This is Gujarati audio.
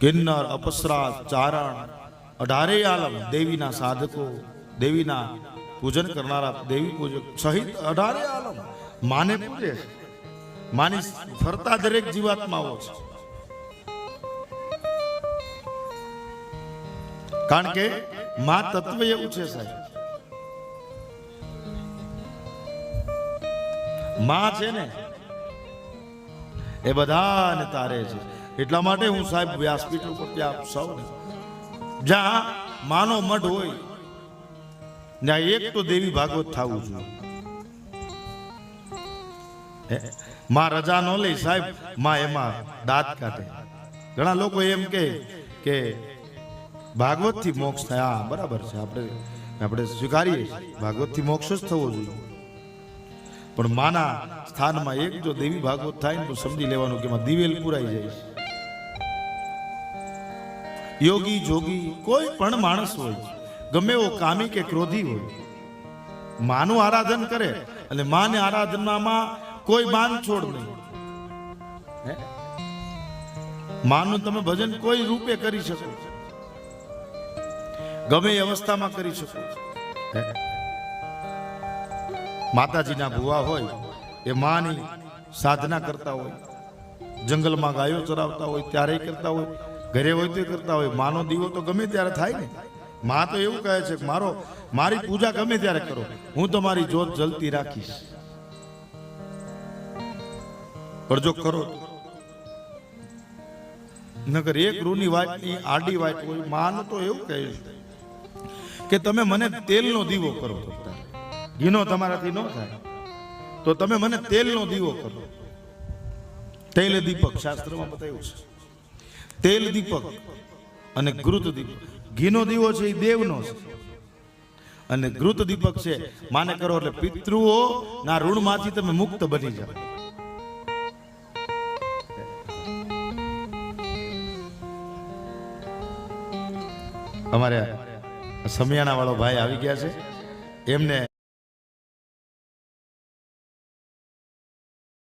કિન્નર અપસરા ચારણ, અઢારે આલમ દેવીના સાધકો, દેવીના પૂજન કરનારા દેવી પૂજક સહિત અઢારે આલમ. માને પૂજે માની ફરતા દરેક જીવાત્માઓ છે. કારણ કે મા તત્વ એવું છે સાહેબ. માં છે ને, એ બધાને તારે છે. એટલા માટે હું સાહેબ વ્યાસપીઠ ઉપર ત્યાં આપ સૌને. જ્યાં માનો મઢ હોય, ત્યાં એક તો દેવી ભાગવત થવું જોઈએ. માં રજા ન લે સાહેબ, માં એમાં દાંત કાઢે. ઘણા લોકો એમ કે કે ભાગવતથી મોક્ષ થાય. હા, બરાબર છે, આપણે આપણે સ્વીકારીએ ભાગવત ભાગવતથી મોક્ષ જ થવો જોઈએ. પણ માના સ્થાનમાં એક જો દેવી ભાગવત થાય ને તો સમજી લેવાનું કે એમાં દિવેલ પુરાઈ જાય છે. યોગી, જોગી, કોઈ પણ માણસ હોય, ગમે એવો કામી કે ક્રોધી હોય, માનું આરાધન કરે અને માને આરાધનામાં કોઈ બાંધછોડ નહીં હે? માનું તમે ભજન કોઈ રૂપે કરી શકો ગમે એ અવસ્થામાં કરી શકો? માતાજીના ભુવા હોય, એ માની સાધના કરતા હોય, જંગલમાં ગાયો ચરાવતા હોય, ત્યારે કરતા હોય ઘરે હોય તે કરતા હોય, માનો દીવો તો ગમે ત્યારે થાય ને. માં તો એવું કહે છે મારો, મારી પૂજા ગમે ત્યારે કરો, હું તમારી જોત જલતી રાખીશ. પણ જો કરો, નગર એક રૂની વાતની આડી વાત હોય માનું તો એવું કહે છે કે તમે મને તેલનો દીવો કરો. તો ઘીનો તમારાથી ન થાય. તો તમે મને તેલનો દીવો કરો. તેલ દીપક શાસ્ત્રમાં બતાવ્યું છે. તેલ દીપક અને ઘૃત દીપક. ઘીનો દીવો છે એ દેવનો છે. અને ઘૃત દીપક છે, માને કરો એટલે પિતૃઓ ના ઋણમાંથી તમે મુક્ત બની જાઓ. અમારે સમિયાણા વાળો ભાઈ આવી ગયા છે. એમને